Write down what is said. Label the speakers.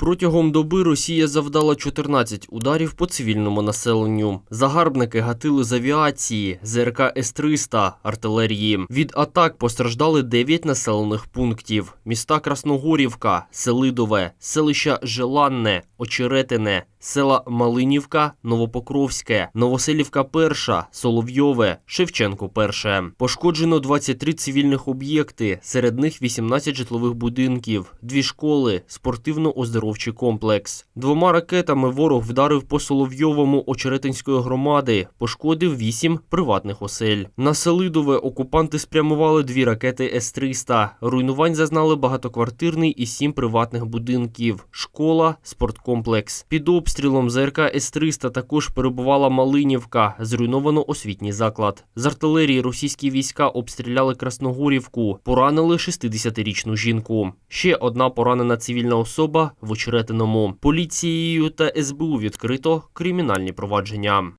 Speaker 1: Протягом доби Росія завдала 14 ударів по цивільному населенню. Загарбники гатили з авіації, ЗРК С-300, артилерії. Від атак постраждали 9 населених пунктів: міста Красногорівка, Селидове, селища Желанне, Очеретине, села Малинівка, Новопокровське, Новоселівка Перша, Соловйове, Шевченко Перше. Пошкоджено 23 цивільних об'єкти, серед них 18 житлових будинків, дві школи, спортивно-оздоровчий комплекс. Двома ракетами ворог вдарив по Соловйовому Очеретинської громади, пошкодив 8 приватних осель. На Селидове окупанти спрямували дві ракети С-300. Руйнувань зазнали багатоквартирний і сім приватних будинків, школа, спорткомплекс. Під обстрілом ЗРК С-300 також перебувала Малинівка, зруйновано освітній заклад. З артилерії російські війська обстріляли Красногорівку, поранили 60-річну жінку. Ще одна поранена цивільна особа в Очеретиному. Поліцією та СБУ відкрито кримінальні провадження.